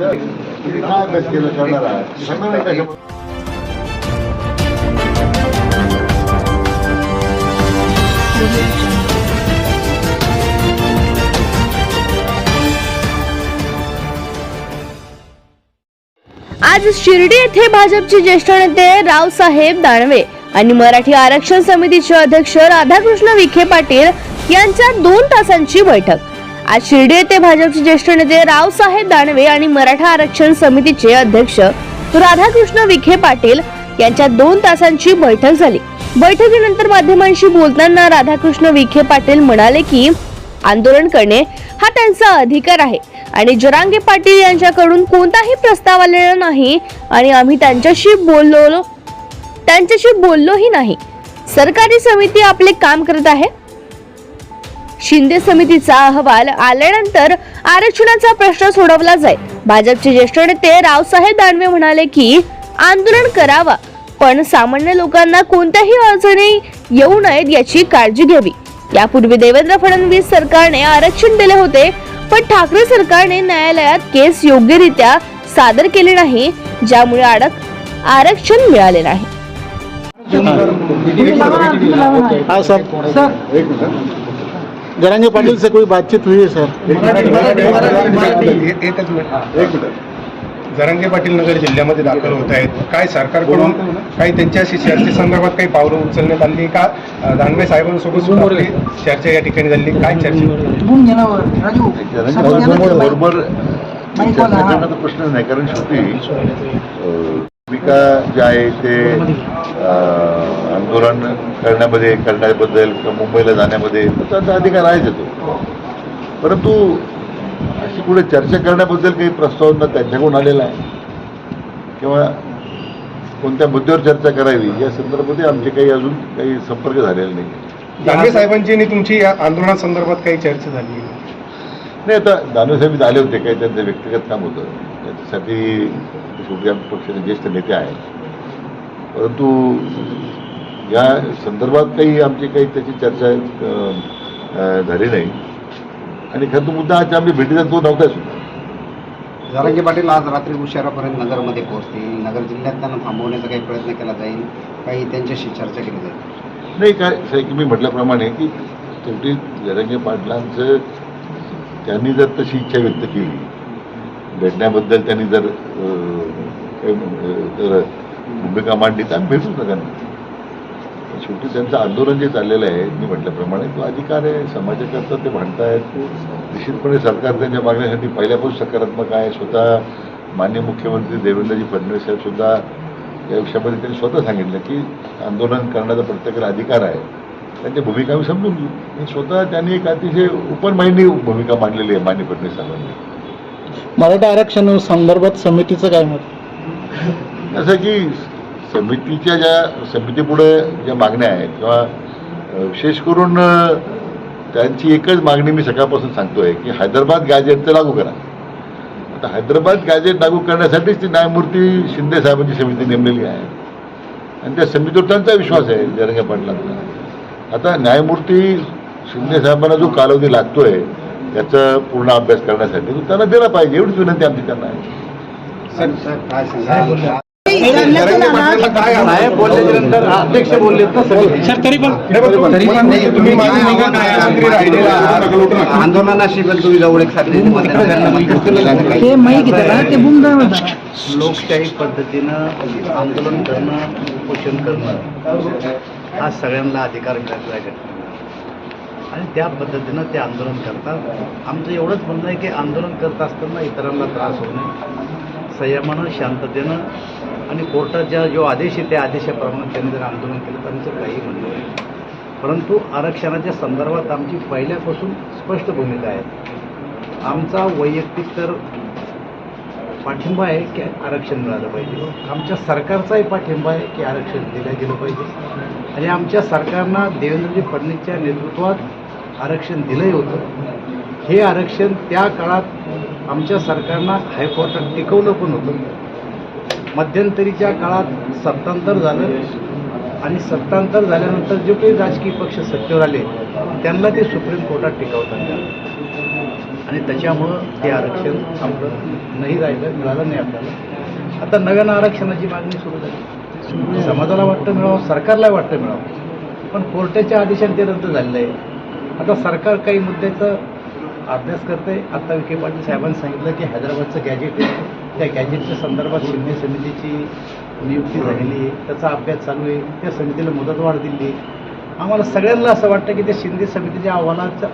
काय अभ्यास केला करणार सांगणार नाही आज शिर्डी येथे भाजपचे ज्येष्ठ नेते रावसाहेब दानवे आणि मराठी आरक्षण समितीचे अध्यक्ष राधाकृष्ण विखे पाटील यांच्या दोन तासांची बैठक. आज शिर्डी येथे भाजपचे ज्येष्ठ नेते रावसाहेब दानवे आणि मराठा आरक्षण समितीचे अध्यक्ष राधाकृष्ण विखे पाटील यांच्या दोन तासांची बैठक झाली. बैठकीनंतर माध्यमांशी बोलताना राधाकृष्ण विखे पाटील म्हणाले की आंदोलन करणे हा त्यांचा अधिकार आहे आणि जरांगे पाटील यांच्याकडून कोणताही प्रस्ताव आलेला नाही आणि आम्ही त्यांच्याशी बोललो त्यांच्याशी बोललोही नाही. सरकारी समिती आपले काम करत आहे शिंदे समितीचा अहवाल आल्यानंतर आरक्षणाचा प्रश्न सोडवला जाईल. भाजपचे ज्येष्ठ नेते रावसाहेब दानवे म्हणाले की आंदोलन करावा पण सामान्य लोकांना कोणत्याही अडचणी येऊ नयेत याची काळजी घ्यावी. यापूर्वी देवेंद्र फडणवीस सरकारने आरक्षण दिले होते पण ठाकरे सरकारने न्यायालयात केस योग्यरित्या सादर केली नाही ज्यामुळे अडक आरक्षण मिळाले नाही. जरांगे पाटिल से कोई बातचीत हुई है सर? एकच मिनिट एक मिनिट जरांगे पाटील नगर जिल्ह्यामध्ये दाखल होत आहेत. काय सरकारकडून काही त्यांच्याशी चर्चेसंदर्भात काही पावलं उचलण्यात आली का? दानवे साहेबांसोबत सुद्धा आपली चर्चा या ठिकाणी झाली. काय चर्चा? बरोबर प्रश्न नाही कारण शेवटी भूमिका जे आहे ते आंदोलन करण्यामध्ये करण्याबद्दल किंवा मुंबईला जाण्यामध्ये तो त्यांचा अधिकार आहेच येतो परंतु अशी पुढे चर्चा करण्याबद्दल काही प्रस्ताव न त्यांच्याकडून आलेला आहे किंवा कोणत्या मुद्द्यावर चर्चा करावी या संदर्भामध्ये आमचे काही अजून काही संपर्क झालेला नाही गांधी साहेबांची आणि तुमची या आंदोलनासंदर्भात काही चर्चा झाली. नाही आता दानवे साहेब इथं आले होते काही त्यांचं व्यक्तिगत काम होतं. त्याच्यासाठी शेवटी आमच्या पक्षाचे ज्येष्ठ नेते आहेत. परंतु या संदर्भात काही आमची काही त्याची चर्चा झाली नाही. आणि खरं तो मुद्दा आज आम्ही भेटीचा तो नव्हता सुद्धा. जरांगे पाटील आज रात्री उशिरापर्यंत नगरमध्ये पोहोचतील. नगर जिल्ह्यात त्यांना थांबवण्याचा काही प्रयत्न केला जाईल. काही त्यांच्याशी चर्चा केली जाईल. नाही काय की मी म्हटल्याप्रमाणे की शेवटी जरंगे पाटलांचं त्यांनी जर तशी इच्छा व्यक्त केली भेटण्याबद्दल त्यांनी जर अं, जर भूमिका मांडली तर आम्ही भेटू सगळ्यांना शेवटी त्यांचं आंदोलन जे चाललेलं आहे मी म्हटल्याप्रमाणे तो अधिकार आहे. समाजाकरता ते म्हणतायत. निश्चितपणे सरकार त्यांच्या मागण्यासाठी पहिल्यापासून सकारात्मक आहे. स्वतः मान्य मुख्यमंत्री देवेंद्रजी फडणवीस साहेब सुद्धा या विषयामध्ये त्यांनी स्वतः सांगितलं की आंदोलन करण्याचा प्रत्येकाला अधिकार आहे. त्यांची भूमिका आम्ही समजून घेऊ. स्वतः त्यांनी एक अतिशय ओपन माइंडनी भूमिका मांडलेली आहे मान्य फडणवीस साहेबांनी मराठा आरक्षण संदर्भात समितीचं काय मत? असं की समितीच्या ज्या समितीपुढे ज्या मागण्या आहेत किंवा विशेष करून त्यांची एकच मागणी मी सकाळपासून सांगतोय की हैदराबाद गॅजेटचं लागू करा. आता हैदराबाद गॅजेट लागू करण्यासाठीच ती न्यायमूर्ती शिंदे साहेबांची समिती नेमलेली आहे. आणि त्या समितीवर त्यांचा विश्वास आहे जरंगे पाटलांचा. आता न्यायमूर्ती शिंदे साहेबांना जो कालावधी लागतोय याचा पूर्ण अभ्यास करण्यासाठी तो त्यांना दिला पाहिजे एवढीच विनंती आमची त्यांना आहे. अध्यक्ष बोलले तरी पण. आंदोलनाशी पण तुम्ही जवळ एक साधले ते माईक घेतात ना ते बुम लोकशाही पद्धतीनं आंदोलन करणं उपोषण करणं हा सगळ्यांना अधिकार मिळालेला आहे घटनेला. आणि त्या पद्धतीनं ते आंदोलन करतात. आमचं एवढंच म्हणणं आहे की आंदोलन करत असताना इतरांना त्रास होऊ नये. संयमानं शांततेनं आणि कोर्टाच्या जो आदेश आहे त्या आदेशाप्रमाणे त्यांनी जर आंदोलन केलं तर आमचं काही म्हणणं नाही. परंतु आरक्षणाच्या संदर्भात आमची पहिल्यापासून स्पष्ट भूमिका आहे. आमचा वैयक्तिक तर पाठिंबा आहे की आरक्षण मिळालं पाहिजे. आमच्या सरकारचाही पाठिंबा आहे की आरक्षण दिलं गेलं पाहिजे. आणि आमच्या सरकारनं देवेंद्रजी फडणवीसच्या नेतृत्वात आरक्षण दिलंही होतं. हे आरक्षण त्या काळात आमच्या सरकारनं हायकोर्टात टिकवलं पण होतं. मध्यंतरीच्या काळात सत्तांतर झालं आणि सत्तांतर झाल्यानंतर जे काही राजकीय पक्ष सत्तेवर आले त्यांना ते सुप्रीम कोर्टात टिकवलं. आणि त्याच्यामुळं ते आरक्षण आपलं नाही राहिलं मिळालं नाही आपल्याला. आता नव्यानं आरक्षणाची मागणी सुरू झाली. समाजाला वाटतं मिळावं सरकारला वाटतं मिळावं. पण कोर्टाच्या आदेशाने ते रद्द झालेलं आहे. आता सरकार काही मुद्द्याचा अभ्यास करते आता विखे पाटील साहेबांनी सांगितलं की हैदराबादचं गॅजेट आहे. त्या गॅजेटच्या संदर्भात शून्य समितीची नियुक्ती झालेली आहे. त्याचा अभ्यास चालू आहे. त्या समितीला मुदतवाढ दिली आम्हाला सगळ्यांना असं वाटतं की त्या शिंदे समितीच्या अहवालाचं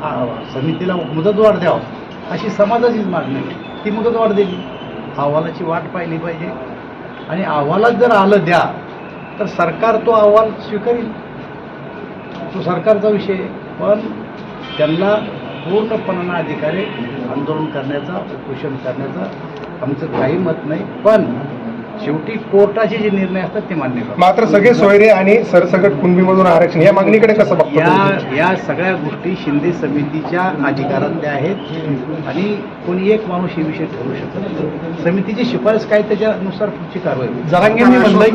समितीला मुदतवाढ द्यावं. अशी समाजाचीच मागणी ती मुदत वाढ दिली. अहवालाची वाट पाहिली पाहिजे. आणि अहवालात जर आलं द्या तर सरकार तो अहवाल स्वीकारेल. तो सरकारचा विषय पण त्यांना पूर्णपणानं अधिकारी आंदोलन करण्याचा उपोषण करण्याचा आमचं काही मत नाही. पण शेवटी कोर्टाचे जे निर्णय असतात ते मान्य करतात मात्र सगळे सोयरे आणि सरसकट कुणबीमधून आरक्षण या मागणीकडे कसं बघतो या? या सगळ्या गोष्टी शिंदे समितीच्या अधिकारातल्या आहेत आणि कोणी एक माणूस हे विषय ठरवू शकत. समितीची शिफारस काय त्याच्यानुसार पुढची कारवाई. जरांगेंनी म्हणलंय की